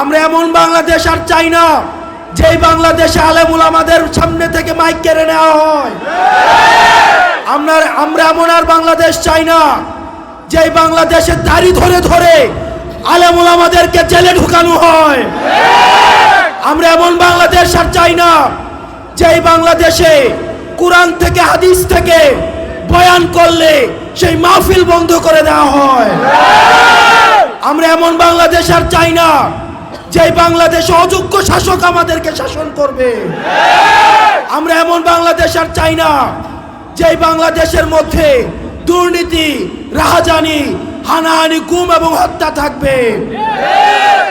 আমরা এমন বাংলাদেশ আর চাই না, যেই বাংলাদেশে আলেমুল আমাদের সামনে থেকে মাইক কেড়ে নেওয়া হয়। আমরা আমরা এমন আর বাংলাদেশ চাই না, যেই বাংলাদেশে দাড়ি ধরে ধরে আলেমুল আমাদেরকে জেলে ঢুকানো হয়। আমরা এমন বাংলাদেশ আর চাই না, যেই বাংলাদেশে কোরআন থেকে, হাদিস থেকে বয়ান করলে সেই মাহফিল বন্ধ করে দেওয়া হয়। আমরা এমন বাংলাদেশ আর চাই না যেই বাংলাদেশে অযোগ্য শাসক আমাদেরকে শাসন করবে। আমরা এমন বাংলাদেশ আর চাই না, যেই বাংলাদেশের মধ্যে দুর্নীতি, রাহাজানি, হানাহানি, গুম এবং হত্যা থাকবে।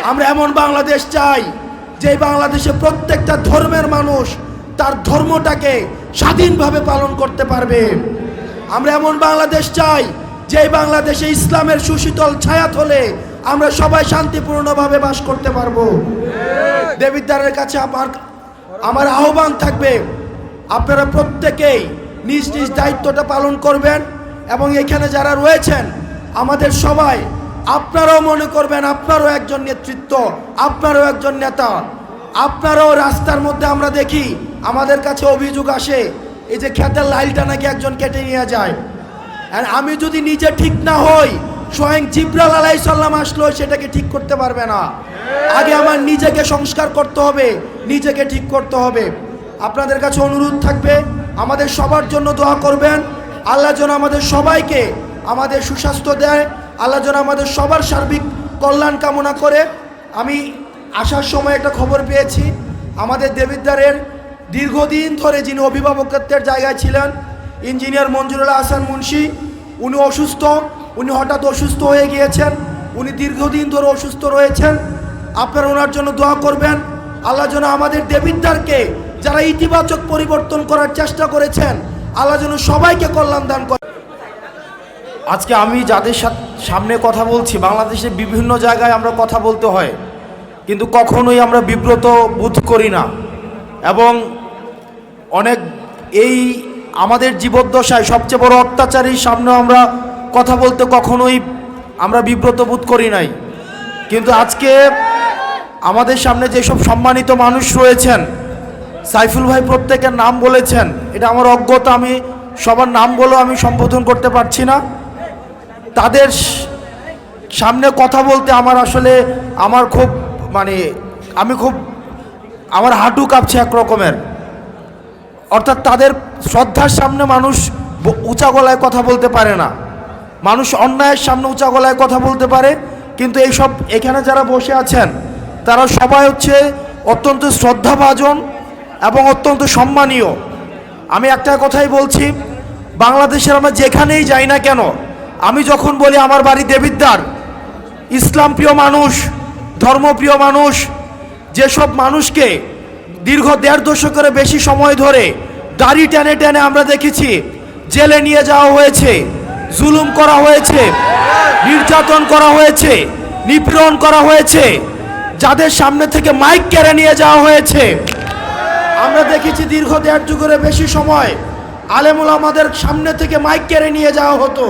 আমরা এমন বাংলাদেশ চাই যে বাংলাদেশে প্রত্যেকটা ধর্মের মানুষ তার ধর্মটাকে স্বাধীনভাবে পালন করতে পারবে। আমরা এমন বাংলাদেশ চাই যে বাংলাদেশে ইসলামের সুশীতল ছায়াত হলে আমরা সবাই শান্তিপূর্ণভাবে বাস করতে পারব। দেবিদ্বারের কাছে আমার আমার আহ্বান থাকবে, আপনারা প্রত্যেকেই নিজ নিজ দায়িত্বটা পালন করবেন এবং এখানে যারা রয়েছেন, আমাদের সবাই, আপনারাও মনে করবেন আপনারও একজন নেতৃত্ব, আপনারও একজন নেতা, আপনারাও রাস্তার মধ্যে আমরা দেখি, আমাদের কাছে অভিযোগ আসে, এই যে খেতের লাইলটা নাকি একজন কেটে নিয়ে যায়। আর আমি যদি নিজে ঠিক না হই স্বয়ং জিব্রাল আলাই সাল্লাম আসলো, সেটাকে ঠিক করতে পারবে না। আগে আমার নিজেকে সংস্কার করতে হবে, নিজেকে ঠিক করতে হবে। আপনাদের কাছে অনুরোধ থাকবে, আমাদের সবার জন্য দোয়া করবেন। আল্লাহ যেন আমাদের সবাইকে আমাদের সুস্বাস্থ্য দেয়, আল্লাহ যেন আমাদের সবার সার্বিক কল্যাণ কামনা করে। আমি আসার সময় একটা খবর পেয়েছি, আমাদের দেবিদ্বারের দীর্ঘদিন ধরে যিনি অভিভাবকত্বের জায়গায় ছিলেন, ইঞ্জিনিয়ার মঞ্জুরুল হাসান মুন্সি, উনি অসুস্থ। উনি হঠাৎ অসুস্থ হয়ে গিয়েছেন, উনি দীর্ঘদিন ধরে অসুস্থ রয়েছেন। আপনারা ওনার জন্য দোয়া করবেন। আল্লাহ যেন আমাদের দেবিদ্বারকে যারা ইতিবাচক পরিবর্তন করার চেষ্টা করেছেন, আল্লাহ যেন সবাইকে কল্যাণ দান করে আজকে আমি যাদের সামনে কথা বলছি, বাংলাদেশের বিভিন্ন জায়গায় আমরা কথা বলতে হয়, কিন্তু কখনোই আমরা বিব্রত বোধ করি না। এবং অনেক এই আমাদের জীবদ্দশায় সবচেয়ে বড় অত্যাচারীর সামনে আমরা কথা বলতে কখনোই আমরা বিব্রত বোধ করি নাই। কিন্তু আজকে আমাদের সামনে যেসব সম্মানিত মানুষ রয়েছেন, সাইফুল ভাই প্রত্যেকের নাম বলেছেন, এটা আমার অজ্ঞতা, আমি সবার নাম বলেও আমি সম্বোধন করতে পারছি না। তাদের সামনে কথা বলতে আমার আসলে আমার খুব মানে আমি খুব আমার হাঁটু কাঁপছে এক রকমের অর্থাৎ তাদের শ্রদ্ধার সামনে মানুষ উঁচা গলায় কথা বলতে পারে না। মানুষ অন্যায়ের সামনে উঁচা গলায় কথা বলতে পারে, কিন্তু এইসব এখানে যারা বসে আছেন, তারা সবাই হচ্ছে অত্যন্ত শ্রদ্ধাভাজন এবং অত্যন্ত সম্মানীয়। আমি একটা কথাই বলছি, বাংলাদেশের আমরা যেখানেই যাই না কেন, আমি যখন বলি আমার বাড়ি দেবিদ্বার, ইসলাম প্রিয় মানুষ ধর্মপ্রিয় মানুষ, যেসব মানুষকে দীর্ঘ দেড় দশকের বেশি সময় ধরে দাড়ি টেনে টেনে আমরা দেখেছি, জেলে নিয়ে যাওয়া হয়েছে জুলুম করা হয়েছে, নির্যাতন করা হয়েছে, নিপীড়ন করা হয়েছে, যাদের সামনে থেকে মাইক কেড়ে নিয়ে যাওয়া হয়েছে। আমরা দেখেছি দীর্ঘ দেড় যুগের বেশি সময় আলেমুল আমাদের সামনে থেকে মাইক কেড়ে নিয়ে যাওয়া হতো।